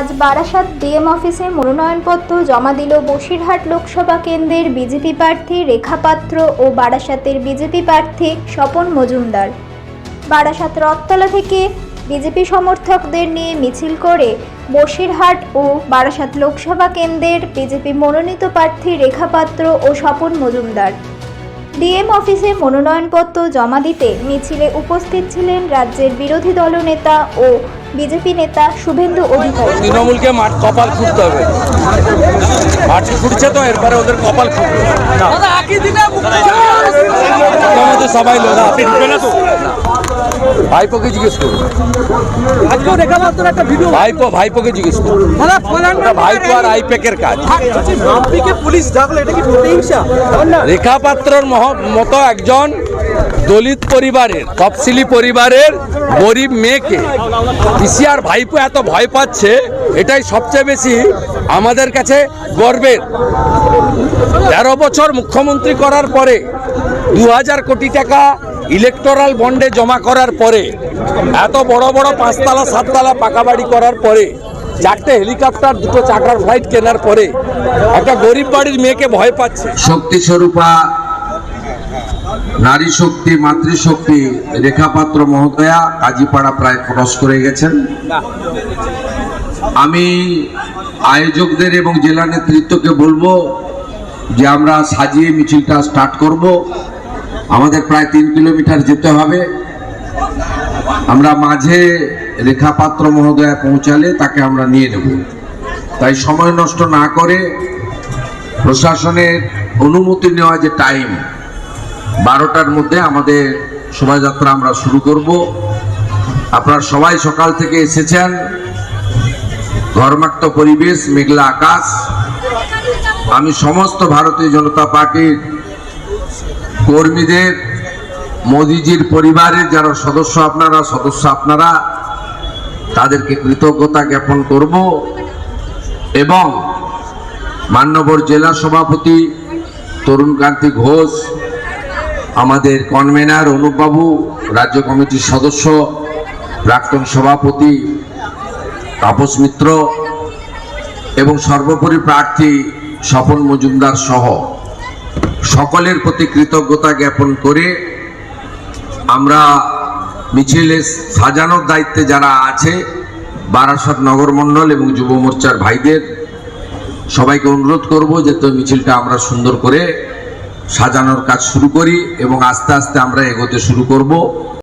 আজ বারাসাত ডিএম অফিসে মনোনয়নপত্র জমা দিল বসিরহাট লোকসভা কেন্দ্রের বিজেপি প্রার্থী রেখা পাত্র ও বারাসাতের বিজেপি প্রার্থী স্বপন মজুমদার। বারাসাত রথতলা থেকে বিজেপি সমর্থকদের নিয়ে মিছিল করে বসিরহাট ও বারাসাত লোকসভা কেন্দ্রের বিজেপি মনোনীত প্রার্থী রেখা পাত্র ও স্বপন মজুমদার। ডিএম অফিসে মনোনয়নপত্র জমা দিতে মিছিলে উপস্থিত ছিলেন রাজ্যের বিরোধী দল নেতা ও বিজেপি নেতা শুভেন্দু অধিকারী। তৃণমূলকে মাঠ কপাল খুঁড়তে হবে। মাঠ খুঁড়ছে তো এরপরে ওদের কপাল খুঁড়বে। প্রথমত সবাই লোক ভাইপোকে জিজ্ঞেস করুন। আজকেও রেখা পাত্র একটা ভিডিও ভাইপো ভাইপোকে জিজ্ঞেস করুন। ভাইপো আর আইপেকের কাজ। আপনিকে পুলিশ ডাকলো এটা কি প্রতিহিংসা? রেখা পাত্রর মতো একজন দলিত পরিবারের তফসিলি পরিবারের গরিব মেয়েকে। পিসি আর ভাইপো এত ভয় পাচ্ছে এটাই সবচেয়ে বেশি আমাদের কাছে গর্বের। তেরো বছর মুখ্যমন্ত্রী করার পরে দু হাজার কোটি টাকা ইলেকটোরাল বন্ডে জমা করার পরে এত বড় বড় পাঁচতলা সাততলা পাকা বাড়ি করার পরে চারটে হেলিকপ্টার দুটো চার্টার ফ্লাইট কেনার পরে একটা গরিব বাড়ির মেয়েকে ভয় পাচ্ছে। শক্তি স্বরূপা নারী শক্তি মাতৃশক্তি রেখাপাত্র মহোদয়া কাজীপাড়া প্রায় ক্রস করে গেছেন। আমি আয়োজকদের এবং জেলা নেতৃত্বকে বলব যে আমরা সাজিয়ে মিছিলটা স্টার্ট করব। আমাদের প্রায় তিন কিলোমিটার যেতে হবে। আমরা মাঝে রেখাপাত্র মহোদয়া পৌঁছালে তাকে আমরা নিয়ে নেব। তাই সময় নষ্ট না করে প্রশাসনের অনুমতি নেওয়া যে টাইম বারোটার মধ্যে আমাদের শোভাযাত্রা আমরা শুরু করব। আপনারা সবাই সকাল থেকে এসেছেন। ঘরমাক্ত পরিবেশ, মেঘলা আকাশ। আমি সমস্ত ভারতীয় জনতা পার্টির কর্মীদের, মোদিজির পরিবারের যারা সদস্য আপনারা সদস্য আপনারা, তাদেরকে কৃতজ্ঞতা জ্ঞাপন করব এবং মান্যবর জেলা সভাপতি তরুণকান্তি ঘোষ, আমাদের কনভেনার অনুপবাবু, রাজ্য কমিটির সদস্য, প্রাক্তন সভাপতি তাপস মিত্র এবং সর্বোপরি প্রার্থী স্বপন মজুমদার সহ। সকলের প্রতি কৃতজ্ঞতা জ্ঞাপন করে আমরা মিছিলে সাজানোর দায়িত্বে যারা আছে, বারাসত নগরমণ্ডল এবং যুব মোর্চার ভাইদের, সবাইকে অনুরোধ করব যে তো মিছিলটা আমরা সুন্দর করে সাজানোর কাজ শুরু করি এবং আস্তে আস্তে আমরা এগোতে শুরু করব।